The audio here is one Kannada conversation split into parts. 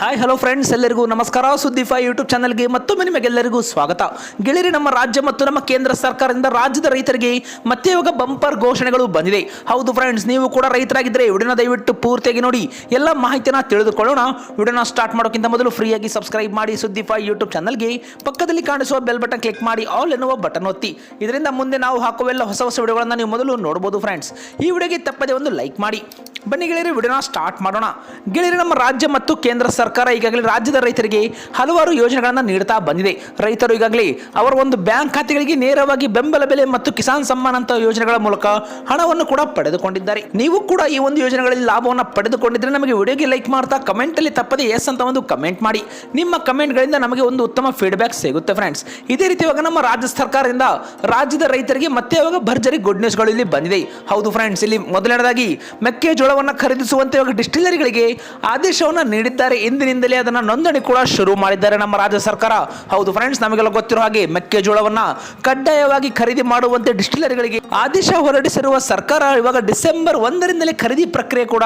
ಹಾಯ್ ಹಲೋ ಫ್ರೆಂಡ್ಸ್ ಎಲ್ಲರಿಗೂ ನಮಸ್ಕಾರ. ಸುದ್ದಿ ಫೈ ಯೂಟ್ಯೂಬ್ ಚಾನಲ್ಗೆ ಮತ್ತೊಮ್ಮೆ ನಿಮಗೆಲ್ಲರಿಗೂ ಸ್ವಾಗತ. ಗೆಳೆಯರಿ, ನಮ್ಮ ರಾಜ್ಯ ಮತ್ತು ನಮ್ಮ ಕೇಂದ್ರ ಸರ್ಕಾರದಿಂದ ರಾಜ್ಯದ ರೈತರಿಗೆ ಮತ್ತೆ ಇವಾಗ ಬಂಪರ್ ಘೋಷಣೆಗಳು ಬಂದಿದೆ ಹೌದು ಫ್ರೆಂಡ್ಸ್ ನೀವು ಕೂಡ ರೈತರಾಗಿದ್ದರೆ ವಿಡಿಯೋನ ದಯವಿಟ್ಟು ಪೂರ್ತಿಯಾಗಿ ನೋಡಿ. ಎಲ್ಲ ಮಾಹಿತಿನ ತಿಳಿದುಕೊಳ್ಳೋಣ. ವಿಡಿಯೋನ ಸ್ಟಾರ್ಟ್ ಮಾಡೋಕ್ಕಿಂತ ಮೊದಲು ಫ್ರೀಯಾಗಿ ಸಬ್ಸ್ಕ್ರೈಬ್ ಮಾಡಿ ಸುದ್ದಿ ಫೈ ಯೂಟ್ಯೂಬ್ ಚಾನಲ್ಗೆ ಪಕ್ಕದಲ್ಲಿ ಕಾಣಿಸುವ ಬೆಲ್ ಬಟನ್ ಕ್ಲಿಕ್ ಮಾಡಿ ಆಲ್ ಎನ್ನುವ ಬಟನ್ ಒತ್ತಿ. ಇದರಿಂದ ಮುಂದೆ ನಾವು ಹಾಕುವೆಲ್ಲ ಹೊಸ ಹೊಸ ವಿಡಿಯೋಗಳನ್ನು ನೀವು ಮೊದಲು ನೋಡಬಹುದು ಫ್ರೆಂಡ್ಸ್ ಈ ವಿಡಿಯೋಗೆ ತಪ್ಪದೆ ಒಂದು ಲೈಕ್ ಮಾಡಿ. ಬನ್ನಿ ಗೆಳೆಯರಿ, ವಿಡಿಯೋನ ಸ್ಟಾರ್ಟ್ ಮಾಡೋಣ. ಗೆಳೆಯರಿ, ನಮ್ಮ ರಾಜ್ಯ ಮತ್ತು ಕೇಂದ್ರ ಸರ್ಕಾರ ಈಗಾಗಲೇ ರಾಜ್ಯದ ರೈತರಿಗೆ ಹಲವಾರು ಯೋಜನೆಗಳನ್ನು ನೀಡ್ತಾ ಬಂದಿದೆ. ರೈತರು ಈಗಾಗಲೇ ಅವರ ಒಂದು ಬ್ಯಾಂಕ್ ಖಾತೆಗಳಿಗೆ ನೇರವಾಗಿ ಬೆಂಬಲ ಬೆಲೆ ಮತ್ತು ಕಿಸಾನ್ ಸಮ್ಮಾನ್ ಅಂತ ಯೋಜನೆಗಳ ಮೂಲಕ ಹಣವನ್ನು ಕೂಡ ಪಡೆದುಕೊಂಡಿದ್ದಾರೆ. ನೀವು ಕೂಡ ಈ ಒಂದು ಯೋಜನೆಗಳಲ್ಲಿ ಲಾಭವನ್ನು ಪಡೆದುಕೊಂಡಿದ್ರೆ ನಮಗೆ ವಿಡಿಯೋಗೆ ಲೈಕ್ ಮಾಡ್ತಾ ಕಮೆಂಟಲ್ಲಿ ತಪ್ಪದೆ ಎಸ್ ಅಂತ ಒಂದು ಕಮೆಂಟ್ ಮಾಡಿ. ನಿಮ್ಮ ಕಮೆಂಟ್ಗಳಿಂದ ನಮಗೆ ಒಂದು ಉತ್ತಮ ಫೀಡ್ಬ್ಯಾಕ್ ಸಿಗುತ್ತೆ ಫ್ರೆಂಡ್ಸ್ ಇದೇ ರೀತಿ ಇವಾಗ ನಮ್ಮ ರಾಜ್ಯ ಸರ್ಕಾರದಿಂದ ರಾಜ್ಯದ ರೈತರಿಗೆ ಮತ್ತೆ ಇವಾಗ ಭರ್ಜರಿ ಗುಡ್ ನ್ಯೂಸ್ಗಳು ಇಲ್ಲಿ ಬಂದಿದೆ. ಹೌದು ಫ್ರೆಂಡ್ಸ್ ಇಲ್ಲಿ ಮೊದಲನೇದಾಗಿ ಮೆಕ್ಕೆಜೋಳವನ್ನು ಖರೀದಿಸುವಂತೆ ಇವಾಗ ಡಿಸ್ಟಿಲರಿಗಳಿಗೆ ಆದೇಶವನ್ನು ನೀಡಿದ್ದಾರೆ. ಇಂದಿನಿಂದಲೇ ಅದನ್ನು ನೋಂದಣಿ ಕೂಡ ಶುರು ಮಾಡಿದ್ದಾರೆ ನಮ್ಮ ರಾಜ್ಯ ಸರ್ಕಾರ. ಹೌದು ಫ್ರೆಂಡ್ಸ್ ನಮಗೆಲ್ಲ ಗೊತ್ತಿರೋ ಹಾಗೆ ಮೆಕ್ಕೆಜೋಳವನ್ನ ಕಡ್ಡಾಯವಾಗಿ ಖರೀದಿ ಮಾಡುವಂತೆ ಡಿಸ್ಟಿಲರಿಗಳಿಗೆ ಆದೇಶ ಹೊರಡಿಸಿರುವ ಸರ್ಕಾರ ಇವಾಗ ಡಿಸೆಂಬರ್ ಒಂದರಿಂದಲೇ ಖರೀದಿ ಪ್ರಕ್ರಿಯೆ ಕೂಡ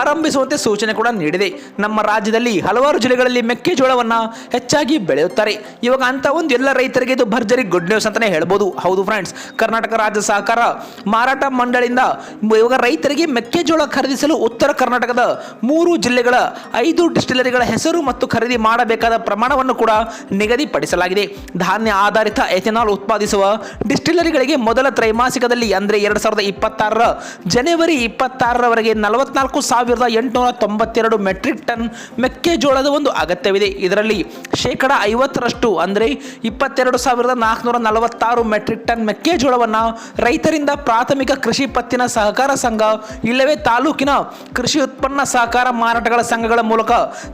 ಆರಂಭಿಸುವಂತೆ ಸೂಚನೆ ಕೂಡ ನೀಡಿದೆ. ನಮ್ಮ ರಾಜ್ಯದಲ್ಲಿ ಹಲವಾರು ಜಿಲ್ಲೆಗಳಲ್ಲಿ ಮೆಕ್ಕೆಜೋಳವನ್ನ ಹೆಚ್ಚಾಗಿ ಬೆಳೆಯುತ್ತಾರೆ. ಇವಾಗ ಅಂತ ಒಂದು ಎಲ್ಲ ರೈತರಿಗೆ ಇದು ಭರ್ಜರಿ ಗುಡ್ ನ್ಯೂಸ್ ಅಂತಾನೆ ಹೇಳ್ಬೋದು. ಹೌದು ಫ್ರೆಂಡ್ಸ್ ಕರ್ನಾಟಕ ರಾಜ್ಯ ಸಹಕಾರ ಮಾರಾಟ ಮಂಡಳಿಯಿಂದ ಇವಾಗ ರೈತರಿಗೆ ಮೆಕ್ಕೆಜೋಳ ಖರೀದಿಸಲು ಉತ್ತರ ಕರ್ನಾಟಕದ ಮೂರು ಜಿಲ್ಲೆಗಳ ಐದು ಡಿಸ್ಟಿಲರಿಗಳ ಹೆಸರು ಮತ್ತು ಖರೀದಿ ಮಾಡಬೇಕಾದ ಪ್ರಮಾಣವನ್ನು ಕೂಡ ನಿಗದಿಪಡಿಸಲಾಗಿದೆ. ಧಾನ್ಯ ಆಧಾರಿತ ಎಥೆನಾಲ್ ಉತ್ಪಾದಿಸುವ ಡಿಸ್ಟಿಲರಿಗಳಿಗೆ ಮೊದಲ ತ್ರೈಮಾಸಿಕದಲ್ಲಿ ಅಂದರೆ ಎರಡು ಸಾವಿರದ ಇಪ್ಪತ್ತಾರರ ಜನವರಿ ಇಪ್ಪತ್ತಾರರವರೆಗೆ ನಲವತ್ನಾಲ್ಕು ಸಾವಿರದ ಎಂಟುನೂರ ತೊಂಬತ್ತೆರಡು ಮೆಟ್ರಿಕ್ ಟನ್ ಮೆಕ್ಕೆಜೋಳದ ಒಂದು ಅಗತ್ಯವಿದೆ. ಇದರಲ್ಲಿ ಶೇಕಡ ಐವತ್ತರಷ್ಟು ಅಂದರೆ ಇಪ್ಪತ್ತೆರಡು ಸಾವಿರದ ನಾಲ್ಕುನೂರ ನಲವತ್ತಾರು ಮೆಟ್ರಿಕ್ ಟನ್ ಮೆಕ್ಕೆಜೋಳವನ್ನು ರೈತರಿಂದ ಪ್ರಾಥಮಿಕ ಕೃಷಿ ಪತ್ತಿನ ಸಹಕಾರ ಸಂಘ, ಇಲ್ಲವೇ ತಾಲೂಕಿನ ಕೃಷಿ ಉತ್ಪನ್ನ ಸಹಕಾರ ಮಾರಾಟಗಳ ಸಂಘಗಳ ಮೂಲಕ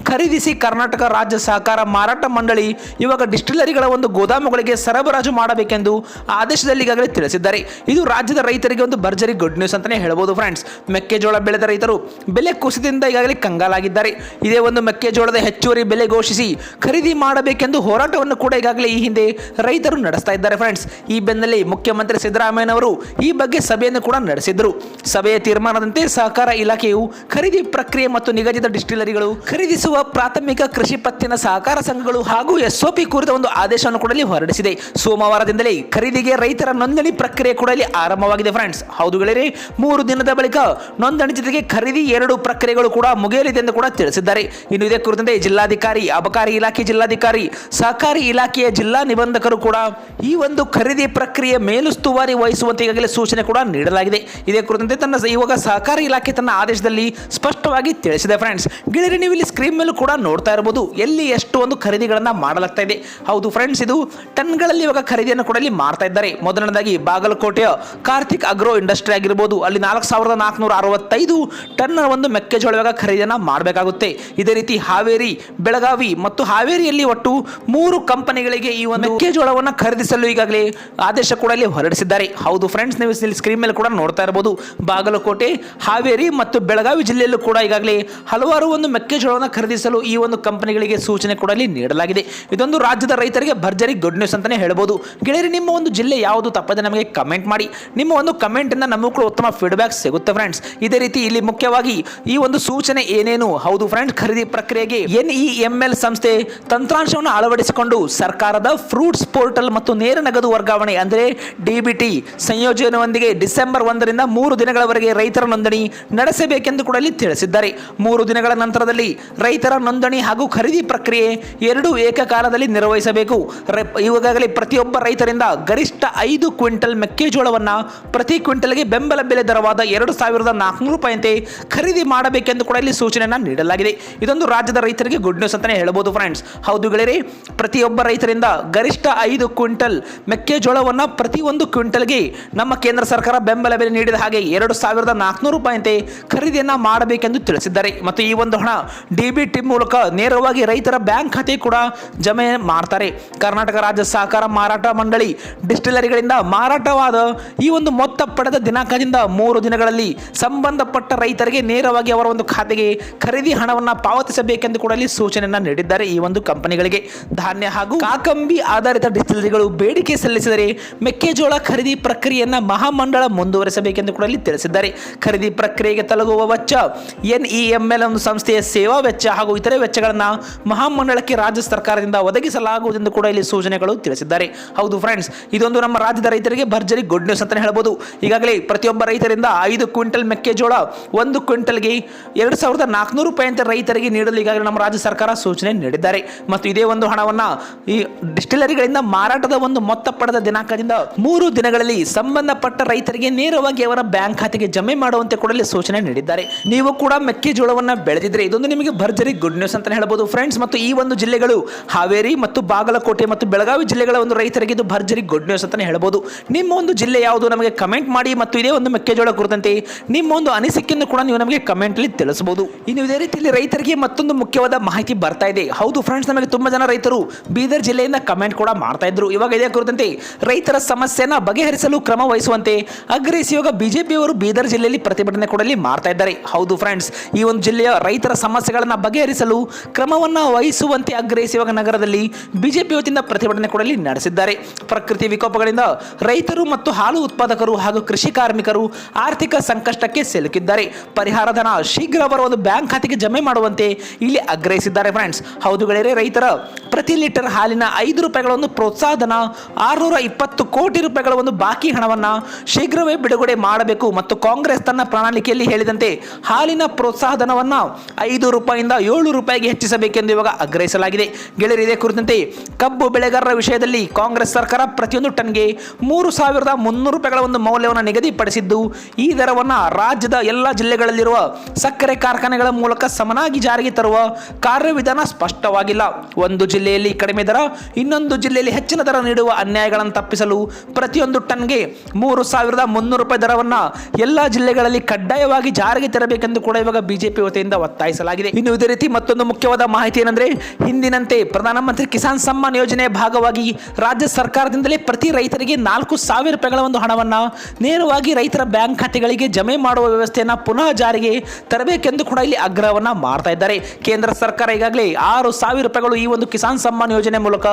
ಖರೀದಿಸಿ ಕರ್ನಾಟಕ ರಾಜ್ಯ ಸಹಕಾರ ಮಾರಾಟ ಮಂಡಳಿ ಇವಾಗ ಡಿಸ್ಟಿಲರಿಗಳ ಒಂದು ಗೋದಾಮುಗಳಿಗೆ ಸರಬರಾಜು ಮಾಡಬೇಕೆಂದು ಆದೇಶದಲ್ಲಿ ಈಗಾಗಲೇ ತಿಳಿಸಿದ್ದಾರೆ. ಇದು ರಾಜ್ಯದ ರೈತರಿಗೆ ಒಂದು ಭರ್ಜರಿ ಗುಡ್ ನ್ಯೂಸ್ ಅಂತಾನೆ ಹೇಳ್ಬೋದು ಫ್ರೆಂಡ್ಸ್ ಮೆಕ್ಕೆಜೋಳ ಬೆಳೆದ ರೈತರು ಬೆಲೆ ಕುಸಿತದಿಂದ ಈಗಾಗಲೇ ಕಂಗಾಲಾಗಿದ್ದಾರೆ. ಇದೇ ಒಂದು ಮೆಕ್ಕೆಜೋಳದ ಹೆಚ್ಚುವರಿ ಬೆಲೆ ಘೋಷಿಸಿ ಖರೀದಿ ಮಾಡಬೇಕೆಂದು ಹೋರಾಟವನ್ನು ಕೂಡ ಈಗಾಗಲೇ ಈ ಹಿಂದೆ ರೈತರು ನಡೆಸ್ತಾ ಇದ್ದಾರೆ ಫ್ರೆಂಡ್ಸ್ ಈ ಬೆನ್ನಲ್ಲೇ ಮುಖ್ಯಮಂತ್ರಿ ಸಿದ್ದರಾಮಯ್ಯನವರು ಈ ಬಗ್ಗೆ ಸಭೆಯನ್ನು ಕೂಡ ನಡೆಸಿದ್ರು. ಸಭೆಯ ತೀರ್ಮಾನದಂತೆ ಸಹಕಾರ ಇಲಾಖೆಯು ಖರೀದಿ ಪ್ರಕ್ರಿಯೆ ಮತ್ತು ನಿಗದಿತ ಡಿಸ್ಟಿಲರಿಗಳು ಖರೀದಿಸುವ ಪ್ರಾಥಮಿಕ ಕೃಷಿ ಪತ್ತಿನ ಸಹಕಾರ ಸಂಘಗಳು ಹಾಗೂ ಎಸ್ಒಪಿ ಕುರಿತ ಒಂದು ಆದೇಶವನ್ನು ಕೂಡ ಹೊರಡಿಸಿದೆ. ಸೋಮವಾರದಿಂದಲೇ ಖರೀದಿಗೆ ರೈತರ ನೋಂದಣಿ ಪ್ರಕ್ರಿಯೆ ಕೂಡ ಇಲ್ಲಿ ಆರಂಭವಾಗಿದೆ ಫ್ರೆಂಡ್ಸ್. ಹೌದು ಗೆಳೆಯರೆ, ಮೂರು ದಿನದ ಬಳಿಕ ನೋಂದಣಿ ಜೊತೆಗೆ ಖರೀದಿ ಎರಡು ಪ್ರಕ್ರಿಯೆಗಳು ಕೂಡ ಮುಗಿಯಲಿದೆ ಎಂದು ಕೂಡ ತಿಳಿಸಿದ್ದಾರೆ. ಇನ್ನು ಇದೇ ಕುರಿತಂತೆ ಜಿಲ್ಲಾಧಿಕಾರಿ, ಅಬಕಾರಿ ಇಲಾಖೆ ಜಿಲ್ಲಾಧಿಕಾರಿ, ಸಹಕಾರಿ ಇಲಾಖೆಯ ಜಿಲ್ಲಾ ನಿಬಂಧಕರು ಕೂಡ ಈ ಒಂದು ಖರೀದಿ ಪ್ರಕ್ರಿಯೆ ಮೇಲುಸ್ತುವಾರಿ ವಹಿಸುವಂತೆ ಈಗಾಗಲೇ ಸೂಚನೆ ಕೂಡ ನೀಡಲಾಗಿದೆ. ಇದೇ ಕುರಿತಂತೆ ತನ್ನ ಇವಾಗ ಸಹಕಾರಿ ಇಲಾಖೆ ತನ್ನ ಆದೇಶದಲ್ಲಿ ಸ್ಪಷ್ಟವಾಗಿ ತಿಳಿಸಿದೆ ಫ್ರೆಂಡ್ಸ್ ಗೆಳೆಯರೆ ನೀವು ಇಲ್ಲಿ ಸ್ಕ್ರೀನ್ ಮೇಲೂ ಕೂಡ ನೋಡ್ತಾ ಇರಬಹುದು ಎಲ್ಲಿ ಎಷ್ಟು ಒಂದು ಖರೀದಿಗಳನ್ನು ಮಾಡಲಾಗ್ತಾ ಇದೆ. ಹೌದು ಫ್ರೆಂಡ್ಸ್ ಇದು ಟನ್ಗಳಲ್ಲಿ ಇವಾಗ ಖರೀದಿಯನ್ನು ಕೂಡ ಇಲ್ಲಿ ಮಾಡ್ತಾ ಇದ್ದಾರೆ. ಮೊದಲನೇದಾಗಿ ಬಾಗಲಕೋಟೆಯ ಕಾರ್ತಿಕ್ ಅಗ್ರೋ ಇಂಡಸ್ಟ್ರಿ ಆಗಿರ್ಬೋದು. ಅಲ್ಲಿ ನಾಲ್ಕು ಸಾವಿರದ ನಾಲ್ಕುನೂರ ಅರವತ್ತೈದು ಟನ್ ಒಂದು ಮೆಕ್ಕೆಜೋಳ ಇವಾಗ ಖರೀದಿಯನ್ನು ಮಾಡಬೇಕಾಗುತ್ತೆ. ಇದೇ ರೀತಿ ಹಾವೇರಿ, ಬೆಳಗಾವಿ ಮತ್ತು ಹಾವೇರಿಯಲ್ಲಿ ಒಟ್ಟು ಮೂರು ಕಂಪನಿಗಳಿಗೆ ಈ ಒಂದು ಮೆಕ್ಕೆಜೋಳವನ್ನು ಖರೀದಿಸಲು ಈಗಾಗಲೇ ಆದೇಶ ಕೂಡ ಇಲ್ಲಿ ಹೊರಡಿಸಿದ್ದಾರೆ. ಹೌದು ಫ್ರೆಂಡ್ಸ್ ನೀವು ಸ್ಕ್ರೀನ್ ಮೇಲೆ ಕೂಡ ನೋಡ್ತಾ ಇರಬಹುದು ಬಾಗಲಕೋಟೆ, ಹಾವೇರಿ ಮತ್ತು ಬೆಳಗಾವಿ ಜಿಲ್ಲೆಯಲ್ಲೂ ಕೂಡ ಈಗಾಗಲೇ ಹಲವಾರು ಒಂದು ಮೆಕ್ಕೆಜೋಳವನ್ನು ಖರೀದಿಸಲು ಈ ಒಂದು ಕಂಪನಿಗಳಿಗೆ ಸೂಚನೆ ಕೂಡ ಇಲ್ಲಿ ನೀಡಲಾಗಿದೆ. ಇದೊಂದು ರಾಜ್ಯದ ರೈತರಿಗೆ ಭರ್ಜರಿ ಗುಡ್ ನ್ಯೂಸ್ ಅಂತಾನೆ ಹೇಳ್ಬೋದು. ಗೆಳೆಯರಿ, ನಿಮ್ಮ ಒಂದು ಜಿಲ್ಲೆ ಯಾವುದು ತಪ್ಪದೆ ನಮಗೆ ಕಮೆಂಟ್ ಮಾಡಿ. ನಿಮ್ಮ ಒಂದು ಕಮೆಂಟ್ ಇಂದ ನಮಗೂ ಕೂಡ ಉತ್ತಮ ಫೀಡ್ಬ್ಯಾಕ್ ಸಿಗುತ್ತೆ ಫ್ರೆಂಡ್ಸ್ ಇದೇ ರೀತಿ ಇಲ್ಲಿ ಮುಖ್ಯವಾಗಿ ಈ ಒಂದು ಸೂಚನೆ ಏನೇನು? ಹೌದು ಫ್ರೆಂಡ್ಸ್ ಖರೀದಿ ಪ್ರಕ್ರಿಯೆಗೆ ಎನ್ ಇ ಎಂ ಎಲ್ ಸಂಸ್ಥೆ ತಂತ್ರಾಂಶವನ್ನು ಅಳವಡಿಸಿಕೊಂಡು ಸರ್ಕಾರದ ಫ್ರೂಟ್ಸ್ ಪೋರ್ಟಲ್ ಮತ್ತು ನೇರ ನಗದು ವರ್ಗಾವಣೆ ಅಂದರೆ ಡಿಬಿಟಿ ಸಂಯೋಜನೆಯೊಂದಿಗೆ ಡಿಸೆಂಬರ್ ಒಂದರಿಂದ ಮೂರು ದಿನಗಳವರೆಗೆ ರೈತರ ನೋಂದಣಿ ನಡೆಸಬೇಕೆಂದು ಕೂಡ ಇಲ್ಲಿ ತಿಳಿಸಿದ್ದಾರೆ. ಮೂರು ದಿನಗಳ ನಂತರದಲ್ಲಿ ರೈತರ ನೋಂದಣಿ ಹಾಗೂ ಖರೀದಿ ಪ್ರಕ್ರಿಯೆ ಎರಡೂ ಏಕಕಾಲದಲ್ಲಿ ನಿರ್ವಹಿಸಬೇಕು. ಈಗಾಗಲೇ ಪ್ರತಿಯೊಬ್ಬ ರೈತರಿಂದ ಗರಿಷ್ಠ ಐದು ಕ್ವಿಂಟಲ್ ಮೆಕ್ಕೆಜೋಳವನ್ನು ಪ್ರತಿ ಕ್ವಿಂಟಲ್ಗೆ ಬೆಂಬಲ ಬೆಲೆ ದರವಾದ ಎರಡು ಸಾವಿರದ ನಾಲ್ಕುನೂರು ರೂಪಾಯಿಯಂತೆ ಖರೀದಿ ಮಾಡಬೇಕೆಂದು ಕೂಡ ಇಲ್ಲಿ ಸೂಚನೆಯನ್ನು ನೀಡಲಾಗಿದೆ. ಇದೊಂದು ರಾಜ್ಯದ ರೈತರಿಗೆ ಗುಡ್ ನ್ಯೂಸ್ ಅಂತಲೇ ಹೇಳ್ಬೋದು ಫ್ರೆಂಡ್ಸ್ ಹೌದು ಗೆಳೆಯರೆ, ಪ್ರತಿಯೊಬ್ಬ ರೈತರಿಂದ ಗರಿಷ್ಠ ಐದು ಕ್ವಿಂಟಲ್ ಮೆಕ್ಕೆಜೋಳವನ್ನು ಒಂದು ಕ್ವಿಂಟಲ್ಗೆ ನಮ್ಮ ಕೇಂದ್ರ ಸರ್ಕಾರ ಬೆಂಬಲ ಬೆಲೆ ನೀಡಿದ ಹಾಗೆ ಎರಡು ಸಾವಿರದ ನಾಲ್ಕುನೂರು ರೂಪಾಯಿಯಂತೆ ಖರೀದಿಯನ್ನು ಮಾಡಬೇಕೆಂದು ತಿಳಿಸಿದ್ದಾರೆ. ಮತ್ತು ಈ ಒಂದು ಹಣ ಡಿಬಿಟಿ ಮೂಲಕ ನೇರವಾಗಿ ರೈತರ ಬ್ಯಾಂಕ್ ಖಾತೆ ಕೂಡ ಜಮೆ ಮಾಡ್ತಾರೆ. ಕರ್ನಾಟಕ ರಾಜ್ಯ ಸಹಕಾರ ಮಾರಾಟ ಮಂಡಳಿ ಡಿಸ್ಟಿಲರಿಗಳಿಂದ ಮಾರಾಟವಾದ ಈ ಒಂದು ಮೊತ್ತ ಪಡೆದ ದಿನಾಂಕದಿಂದ ಮೂರು ದಿನಗಳಲ್ಲಿ ಸಂಬಂಧಪಟ್ಟ ರೈತರಿಗೆ ನೇರವಾಗಿ ಅವರ ಒಂದು ಖಾತೆಗೆ ಖರೀದಿ ಹಣವನ್ನು ಪಾವತಿಸಬೇಕೆಂದು ಕೂಡ ಇಲ್ಲಿ ಸೂಚನೆಯನ್ನು ನೀಡಿದ್ದಾರೆ ಈ ಒಂದು ಕಂಪನಿಗಳಿಗೆ. ಧಾನ್ಯ ಹಾಗೂ ಕಾಕಂಬಿ ಆಧಾರಿತ ಡಿಸ್ಟಿಲರಿಗಳು ಬೇಡಿಕೆ ಸಲ್ಲಿಸಿದರೆ ಮೆಕ್ಕೆಜೋಳ ಖರೀದಿ ಪ್ರಕ್ರಿಯೆಯನ್ನು ಮಹಾಮಂಡಳ ಮುಂದುವರಿಸಬೇಕೆಂದು ಕೂಡ ಅಲ್ಲಿ ತಿಳಿಸಿದ್ದಾರೆ. ಖರೀದಿ ಪ್ರಕ್ರಿಯೆಗೆ ರೈತರಿಗೆ ತಲುಗುವ ವೆಚ್ಚ ಎನ್ ಇ ಎಂ ಎಲ್ ಒಂದು ಸಂಸ್ಥೆಯ ಸೇವಾ ವೆಚ್ಚ ಹಾಗೂ ಇತರೆ ವೆಚ್ಚಗಳನ್ನು ಮಹಾಮಂಡಳಕ್ಕೆ ರಾಜ್ಯ ಸರ್ಕಾರದಿಂದ ಒದಗಿಸಲಾಗುವುದು ಎಂದು ಕೂಡ ಇಲ್ಲಿ ಸೂಚನೆಗಳು ತಿಳಿಸಿದ್ದಾರೆ. ಹೌದು ಫ್ರೆಂಡ್ಸ್ ಇದೊಂದು ನಮ್ಮ ರಾಜ್ಯದ ರೈತರಿಗೆ ಭರ್ಜರಿ ಗುಡ್ ನ್ಯೂಸ್ ಅಂತಲೇ ಹೇಳ್ಬೋದು. ಈಗಾಗಲೇ ಪ್ರತಿಯೊಬ್ಬ ರೈತರಿಂದ ಐದು ಕ್ವಿಂಟಲ್ ಮೆಕ್ಕೆಜೋಳ, ಒಂದು ಕ್ವಿಂಟಲ್ಗೆ ಎರಡು ಸಾವಿರದ ನಾಲ್ಕುನೂರು ರೂಪಾಯಿ ಅಂತ ರೈತರಿಗೆ ನೀಡಲು ಈಗಾಗಲೇ ನಮ್ಮ ರಾಜ್ಯ ಸರ್ಕಾರ ಸೂಚನೆ ನೀಡಿದ್ದಾರೆ. ಮತ್ತು ಇದೇ ಒಂದು ಹಣವನ್ನ ಈ ಡಿಸ್ಟಿಲರಿಗಳಿಂದ ಮಾರಾಟದ ಒಂದು ಮೊತ್ತ ಪಡೆದ ದಿನಾಂಕದಿಂದ ಮೂರು ದಿನಗಳಲ್ಲಿ ಸಂಬಂಧಪಟ್ಟ ರೈತರಿಗೆ ನೇರವಾಗಿ ಅವರ ಬ್ಯಾಂಕ್ ಖಾತೆಗೆ ಜಮೆ ಮಾಡುವಂತೆ ಕೂಡ ಸೂಚನೆ ನೀಡಿದ್ದಾರೆ. ನೀವು ಕೂಡ ಮೆಕ್ಕೆಜೋಳವನ್ನು ಬೆಳೆದಿದ್ರೆ ಇದೊಂದು ನಿಮಗೆ ಭರ್ಜರಿ ಗುಡ್ ನ್ಯೂಸ್ ಅಂತ ಹೇಳ್ಬೋದು. ಫ್ರೆಂಡ್ಸ್ ಮತ್ತು ಈ ಒಂದು ಜಿಲ್ಲೆಗಳು, ಹಾವೇರಿ ಮತ್ತು ಬಾಗಲಕೋಟೆ ಮತ್ತು ಬೆಳಗಾವಿ ಜಿಲ್ಲೆಗಳ ಒಂದು ರೈತರಿಗೆ ಇದು ಭರ್ಜರಿ ಗುಡ್ ನ್ಯೂಸ್ ಅಂತಾನೆ ಹೇಳ್ಬೋದು. ನಿಮ್ಮ ಒಂದು ಜಿಲ್ಲೆ ಯಾವುದು ನಮಗೆ ಕಮೆಂಟ್ ಮಾಡಿ ಮತ್ತು ಇದೇ ಒಂದು ಮೆಕ್ಕೆಜೋಳ ಕುರಿತಂತೆ ನಿಮ್ಮ ಒಂದು ಅನಿಸಿಕೆಯನ್ನು ಕೂಡ ನೀವು ನಮಗೆ ಕಮೆಂಟ್ ಅಲ್ಲಿ ತಿಳಿಸಬಹುದು. ಇನ್ನು ಇದೇ ರೀತಿಯಲ್ಲಿ ರೈತರಿಗೆ ಮತ್ತೊಂದು ಮುಖ್ಯವಾದ ಮಾಹಿತಿ ಬರ್ತಾ ಇದೆ. ಹೌದು ಫ್ರೆಂಡ್ಸ್ ನಮಗೆ ತುಂಬಾ ಜನ ರೈತರು ಬೀದರ್ ಜಿಲ್ಲೆಯಿಂದ ಕಮೆಂಟ್ ಕೂಡ ಮಾಡ್ತಾ ಇದ್ರು. ಇವಾಗ ಇದೇ ಕುರಿತಂತೆ, ರೈತರ ಸಮಸ್ಯೆನ ಬಗೆಹರಿಸಲು ಕ್ರಮ ವಹಿಸುವಂತೆ ಇವಾಗ ಬಿಜೆಪಿಯವರು ಬೀದರ್ ಜಿಲ್ಲೆಯಲ್ಲಿ ಪ್ರತಿಭಟನೆ ಕೊಡಲಿ ಮಾಡ್ತಾ ಇದ್ದಾರೆ. ಹೌದು ಫ್ರೆಂಡ್ಸ್ ಈ ಒಂದು ಜಿಲ್ಲೆಯ ರೈತರ ಸಮಸ್ಯೆಗಳನ್ನು ಬಗೆಹರಿಸಲು ಕ್ರಮವನ್ನು ವಹಿಸುವಂತೆ ಆಗ್ರಹಿಸಿ ಇವಾಗ ನಗರದಲ್ಲಿ ಬಿಜೆಪಿ ವತಿಯಿಂದ ಪ್ರತಿಭಟನೆ ಕೊಡಲಿ ನಡೆಸಿದ್ದಾರೆ. ಪ್ರಕೃತಿ ವಿಕೋಪಗಳಿಂದ ರೈತರು ಮತ್ತು ಹಾಲು ಉತ್ಪಾದಕರು ಹಾಗೂ ಕೃಷಿ ಕಾರ್ಮಿಕರು ಆರ್ಥಿಕ ಸಂಕಷ್ಟಕ್ಕೆ ಸಿಲುಕಿದ್ದಾರೆ. ಪರಿಹಾರ ಧನ ಶೀಘ್ರ ಅವರ ಒಂದು ಬ್ಯಾಂಕ್ ಖಾತೆಗೆ ಜಮೆ ಮಾಡುವಂತೆ ಇಲ್ಲಿ ಆಗ್ರಹಿಸಿದ್ದಾರೆ ಫ್ರೆಂಡ್ಸ್ ಹೌದು ಗೆಳೆಯರೆ, ರೈತರ ಪ್ರತಿ ಲೀಟರ್ ಹಾಲಿನ ಐದು ರೂಪಾಯಿಗಳ ಒಂದು ಪ್ರೋತ್ಸಾಹಧನ ಆರುನೂರ ಇಪ್ಪತ್ತು ಕೋಟಿ ರೂಪಾಯಿಗಳ ಒಂದು ಬಾಕಿ ಹಣವನ್ನು ಶೀಘ್ರವೇ ಬಿಡುಗಡೆ ಮಾಡಬೇಕು ಮತ್ತು ಕಾಂಗ್ರೆಸ್ ತನ್ನ ಪ್ರಣಾಳಿಕೆಯಲ್ಲಿ ಹೇಳಿದಂತೆ ಹಾಲಿನ ಪ್ರೋತ್ಸಾಹಧನವನ್ನು ಐದು ರೂಪಾಯಿಂದ ಏಳು ರೂಪಾಯಿಗೆ ಹೆಚ್ಚಿಸಬೇಕೆಂದು ಇವಾಗ ಆಗ್ರಹಿಸಲಾಗಿದೆ. ಗೆಳೆಯರು ಇದೇ ಕುರಿತಂತೆ ಕಬ್ಬು ಬೆಳೆಗಾರರ ವಿಷಯದಲ್ಲಿ ಕಾಂಗ್ರೆಸ್ ಸರ್ಕಾರ ಪ್ರತಿಯೊಂದು ಟನ್ಗೆ ಮೂರು ಸಾವಿರದ ಮುನ್ನೂರು ರೂಪಾಯಿಗಳ ಒಂದು ಮೌಲ್ಯವನ್ನು ನಿಗದಿಪಡಿಸಿದ್ದು, ಈ ದರವನ್ನು ರಾಜ್ಯದ ಎಲ್ಲ ಜಿಲ್ಲೆಗಳಲ್ಲಿರುವ ಸಕ್ಕರೆ ಕಾರ್ಖಾನೆಗಳ ಮೂಲಕ ಸಮನಾಗಿ ಜಾರಿಗೆ ತರುವ ಕಾರ್ಯವಿಧಾನ ಸ್ಪಷ್ಟವಾಗಿಲ್ಲ. ಒಂದು ಜಿಲ್ಲೆಯಲ್ಲಿ ಕಡಿಮೆ ದರ, ಇನ್ನೊಂದು ಜಿಲ್ಲೆಯಲ್ಲಿ ಹೆಚ್ಚಿನ ದರ ನೀಡುವ ಅನ್ಯಾಯಗಳನ್ನು ತಪ್ಪಿಸಲು ಪ್ರತಿಯೊಂದು ಟನ್ಗೆ ಮೂರು ಸಾವಿರದ ಮುನ್ನೂರು ರೂಪಾಯಿ ದರವನ್ನು ಎಲ್ಲ ಜಿಲ್ಲೆಗಳಲ್ಲಿ ಕಡ್ಡಾಯವಾಗಿ ಜಾರಿಗೆ ತರಬೇಕೆಂದು ಕೂಡ ಇವಾಗ ಬಿಜೆಪಿ ವತಿಯಿಂದ ಒತ್ತಾಯಿಸಲಾಗಿದೆ. ಇನ್ನು ಇದೇ ರೀತಿ ಮತ್ತೊಂದು ಮುಖ್ಯವಾದ ಮಾಹಿತಿ ಏನಂದ್ರೆ, ಹಿಂದಿನಂತೆ ಪ್ರಧಾನಮಂತ್ರಿ ಕಿಸಾನ್ ಸಮ್ಮಾನ್ ಯೋಜನೆಯ ಭಾಗವಾಗಿ ರಾಜ್ಯ ಸರ್ಕಾರದಿಂದಲೇ ಪ್ರತಿ ರೈತರಿಗೆ ನಾಲ್ಕು ಸಾವಿರ ರೂಪಾಯಿಗಳ ಒಂದು ಹಣವನ್ನ ನೇರವಾಗಿ ರೈತರ ಬ್ಯಾಂಕ್ ಖಾತೆಗಳಿಗೆ ಜಮೆ ಮಾಡುವ ವ್ಯವಸ್ಥೆಯನ್ನು ಪುನಃ ಜಾರಿಗೆ ತರಬೇಕೆಂದು ಕೂಡ ಇಲ್ಲಿ ಆಗ್ರಹವನ್ನ ಮಾಡ್ತಾ ಇದ್ದಾರೆ. ಕೇಂದ್ರ ಸರ್ಕಾರ ಈಗಾಗಲೇ ಆರು ಸಾವಿರ ರೂಪಾಯಿಗಳು ಈ ಒಂದು ಕಿಸಾನ್ ಸಮ್ಮಾನ್ ಯೋಜನೆ ಮೂಲಕ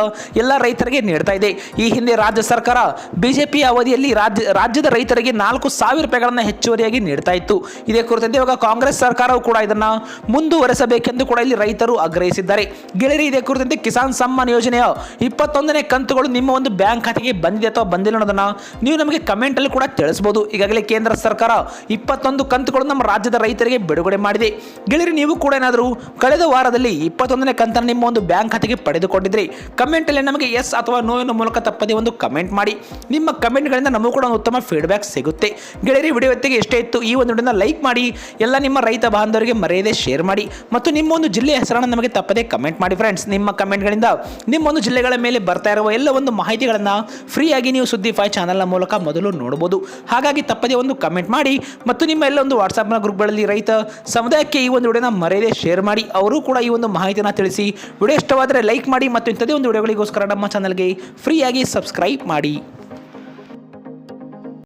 ಎಲ್ಲ ರೈತರಿಗೆ ನೀಡ್ತಾ ಇದೆ. ಈ ಹಿಂದೆ ರಾಜ್ಯ ಸರ್ಕಾರ ಬಿಜೆಪಿ ಅವಧಿಯಲ್ಲಿ ರಾಜ್ಯ, ರಾಜ್ಯದ ರೈತರಿಗೆ ನಾಲ್ಕು ಸಾವಿರ ರೂಪಾಯಿಗಳನ್ನು ಹೆಚ್ಚುವರಿಯಾಗಿ ನೀಡ್ತಾ ಇತ್ತು. ಇದೇ ಕುರಿತಂತೆ ಇವಾಗ ಕಾಂಗ್ರೆಸ್ ಸರ್ಕಾರವು ಕೂಡ ಇದನ್ನ ಮುಂದುವರೆಸಬೇಕೆಂದು ಕೂಡ ಇಲ್ಲಿ ರೈತರು ಆಗ್ರಹಿಸಿದ್ದಾರೆ. ಗೆಳೆಯರಿ, ಇದೇ ಕುರಿತಂತೆ ಕಿಸಾನ್ ಸಮ್ಮಾನ್ ಯೋಜನೆಯ ಇಪ್ಪತ್ತೊಂದನೇ ಕಂತುಗಳು ನಿಮ್ಮ ಒಂದು ಬ್ಯಾಂಕ್ ಖಾತೆಗೆ ಬಂದಿದೆ ಅಥವಾ ಬಂದಿಲ್ಲ ಅನ್ನೋದನ್ನ ನೀವು ನಮಗೆ ಕಮೆಂಟಲ್ಲಿ ಕೂಡ ತಿಳಿಸಬಹುದು ಈಗಾಗಲೇ ಕೇಂದ್ರ ಸರ್ಕಾರ ಇಪ್ಪತ್ತೊಂದು ಕಂತುಗಳು ನಮ್ಮ ರಾಜ್ಯದ ರೈತರಿಗೆ ಬಿಡುಗಡೆ ಮಾಡಿದೆ. ಗೆಳೆಯರಿ, ನೀವು ಕೂಡ ಏನಾದರೂ ಕಳೆದ ವಾರದಲ್ಲಿ ಇಪ್ಪತ್ತೊಂದನೇ ಕಂತನ್ನು ನಿಮ್ಮ ಒಂದು ಬ್ಯಾಂಕ್ ಖಾತೆಗೆ ಪಡೆದುಕೊಂಡಿದ್ರಿ. ಕಮೆಂಟಲ್ಲಿ ನಮಗೆ ಎಸ್ ಅಥವಾ ನೋ ಎನ್ನುವ ಮೂಲಕ ತಪ್ಪದೆ ಒಂದು ಕಮೆಂಟ್ ಮಾಡಿ. ನಿಮ್ಮ ಕಮೆಂಟ್ಗಳಿಂದ ನಮಗೂ ಕೂಡ ಉತ್ತಮ ಫೀಡ್ಬ್ಯಾಕ್ ಸಿಗುತ್ತೆ. ಗೆಳೆಯರಿ ವಿಡಿಯೋ ಎಷ್ಟೇ ಇತ್ತು ಈ ಒಂದು ಲೈಕ್ ಮಾಡಿ, ಎಲ್ಲ ನಿಮ್ಮ ರೈತ ಬಾಂಧವರಿಗೆ ಮರೆಯದೆ ಶೇರ್ ಮಾಡಿ ಮತ್ತು ನಿಮ್ಮ ಒಂದು ಜಿಲ್ಲೆಯ ಹೆಸರನ್ನು ನಮಗೆ ತಪ್ಪದೆ ಕಮೆಂಟ್ ಮಾಡಿ ಫ್ರೆಂಡ್ಸ್ ನಿಮ್ಮ ಕಮೆಂಟ್ಗಳಿಂದ ನಿಮ್ಮ ಒಂದು ಜಿಲ್ಲೆಗಳ ಮೇಲೆ ಬರ್ತಾ ಇರುವ ಎಲ್ಲ ಒಂದು ಮಾಹಿತಿಗಳನ್ನು ಫ್ರೀಯಾಗಿ ನೀವು ಸುದ್ದಿ ಫೈ ಚಾನಲ್ನ ಮೂಲಕ ಮೊದಲು ನೋಡಬಹುದು ಹಾಗಾಗಿ ತಪ್ಪದೆ ಒಂದು ಕಮೆಂಟ್ ಮಾಡಿ ಮತ್ತು ನಿಮ್ಮ ಎಲ್ಲ ಒಂದು ವಾಟ್ಸಪ್ನ ಗ್ರೂಪ್ಗಳಲ್ಲಿ ರೈತ ಸಮುದಾಯಕ್ಕೆ ಈ ಒಂದು ವಿಡಿಯೋನ ಮರೆಯದೆ ಶೇರ್ ಮಾಡಿ. ಅವರು ಕೂಡ ಈ ಒಂದು ಮಾಹಿತಿನ ತಿಳಿಸಿ ವಿಡಿಯೋ ಇಷ್ಟವಾದರೆ ಲೈಕ್ ಮಾಡಿ ಮತ್ತು ಇಂಥದೇ ಒಂದು ವಿಡಿಯೋಗಳಿಗೋಸ್ಕರ ನಮ್ಮ ಚಾನಲ್ಗೆ ಫ್ರೀಯಾಗಿ ಸಬ್ಸ್ಕ್ರೈಬ್ ಮಾಡಿ.